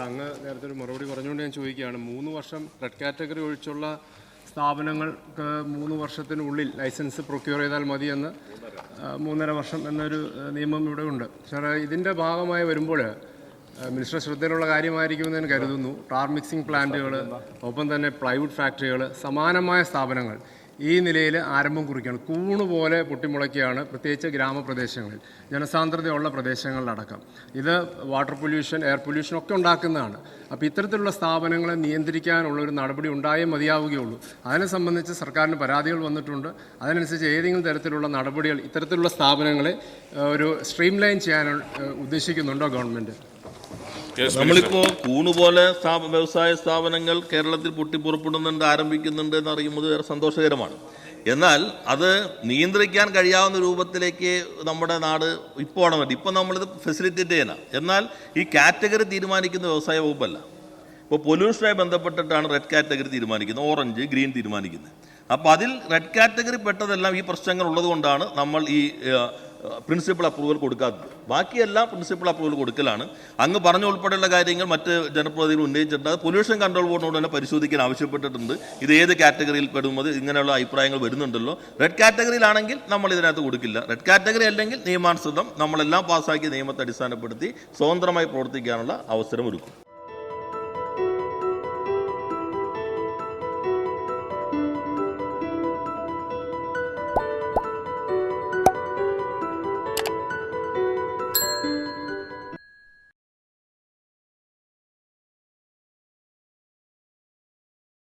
അങ്ങ് നേരത്തെ ഒരു മറുപടി പറഞ്ഞുകൊണ്ട് ഞാൻ ചോദിക്കുകയാണ്. മൂന്ന് വർഷം റെഡ് കാറ്റഗറി ഒഴിച്ചുള്ള സ്ഥാപനങ്ങൾക്ക് മൂന്ന് വർഷത്തിനുള്ളിൽ ലൈസൻസ് പ്രൊക്യൂർ ചെയ്താൽ ആ, മൂന്നര വർഷം എന്നൊരു നിയമം ഇവിടെ ഉണ്ട്. സാർ ഇതിന്റെ ഭാഗമായി വരുമ്പോൾ മിനിസ്റ്റർ ശ്രദ്ധയിലുള്ള കാര്യമായിരിക്കുമെന്ന് ഞാൻ കരുതുന്നു. ടാർ മിക്സിംഗ് പ്ലാന്റുകൾ ഒപ്പം തന്നെ പ്ലൈവുഡ് ഫാക്ടറികൾ സമാനമായ സ്ഥാപനങ്ങൾ. ഈ നിലയിൽ ആരംഭം കുറിക്കുകയാണ്. കൂണ് പോലെ പൊട്ടിമുളയ്ക്കുകയാണ് പ്രത്യേകിച്ച് ഗ്രാമപ്രദേശങ്ങളിൽ ജനസാന്ദ്രതയുള്ള പ്രദേശങ്ങളിലടക്കം. ഇത് വാട്ടർ പൊല്യൂഷൻ എയർ പൊല്യൂഷൻ ഒക്കെ ഉണ്ടാക്കുന്നതാണ്. അപ്പോൾ ഇത്തരത്തിലുള്ള സ്ഥാപനങ്ങളെ നിയന്ത്രിക്കാനുള്ള ഒരു നടപടി ഉണ്ടായേ മതിയാവുകയുള്ളൂ. അതിനെ സംബന്ധിച്ച് സർക്കാരിന് പരാതികൾ വന്നിട്ടുണ്ട്. അതിനനുസരിച്ച് ഏതെങ്കിലും തരത്തിലുള്ള നടപടികൾ ഇത്തരത്തിലുള്ള സ്ഥാപനങ്ങളെ ഒരു സ്ട്രീംലൈൻ ചെയ്യാൻ ഉദ്ദേശിക്കുന്നുണ്ടോ ഗവൺമെന്റ് നമ്മളിപ്പോ കൂണ് പോലെ വ്യവസായ സ്ഥാപനങ്ങൾ കേരളത്തിൽ പൊട്ടിപ്പുറപ്പെടുന്നുണ്ട് ആരംഭിക്കുന്നുണ്ട് എന്ന് അറിയുന്നത് വേറെ സന്തോഷകരമാണ്. എന്നാൽ അത് നിയന്ത്രിക്കാൻ കഴിയാവുന്ന രൂപത്തിലേക്ക് നമ്മുടെ നാട് ഇപ്പോൾ ആണ് വേണ്ടി ഇപ്പം നമ്മളിത് ഫെസിലിറ്റേറ്റ് ചെയ്യണം എന്നാൽ ഈ കാറ്റഗറി തീരുമാനിക്കുന്ന വ്യവസായ വകുപ്പല്ല. ഇപ്പോൾ പൊല്യൂഷനുമായി ബന്ധപ്പെട്ടിട്ടാണ് റെഡ് കാറ്റഗറി തീരുമാനിക്കുന്നത് ഓറഞ്ച് ഗ്രീൻ തീരുമാനിക്കുന്നത്. അപ്പോൾ അതിൽ റെഡ് കാറ്റഗറി പെട്ടതെല്ലാം ഈ പ്രശ്നങ്ങൾ ഉള്ളതുകൊണ്ടാണ് നമ്മൾ ഈ പ്രിൻസിപ്പൽ അപ്രൂവൽ കൊടുക്കാത്തത് ബാക്കിയെല്ലാം പ്രിൻസിപ്പൽ അപ്രൂവൽ കൊടുക്കലാണ്. അങ്ങ് പറഞ്ഞ ഉൾപ്പെടെയുള്ള കാര്യങ്ങൾ മറ്റ് ജനപ്രതിനിധികൾ ഉന്നയിച്ചിട്ടുണ്ട്. അത് പൊല്യൂഷൻ കൺട്രോൾ ബോർഡിനോട് തന്നെ പരിശോധിക്കാൻ ആവശ്യപ്പെട്ടിട്ടുണ്ട്. ഇത് ഏത് കാറ്റഗറിയിൽ പെടുമ്പോൾ ഇങ്ങനെയുള്ള അഭിപ്രായങ്ങൾ വരുന്നുണ്ടല്ലോ. റെഡ് കാറ്റഗറിയിലാണെങ്കിൽ നമ്മൾ ഇതിനകത്ത് കൊടുക്കില്ല. റെഡ് കാറ്റഗറി അല്ലെങ്കിൽ നിയമാനുസൃതം നമ്മളെല്ലാം പാസ്സാക്കിയ നിയമത്തെ അടിസ്ഥാനപ്പെടുത്തി സ്വതന്ത്രമായി പ്രവർത്തിക്കാനുള്ള അവസരം ഒരുക്കും.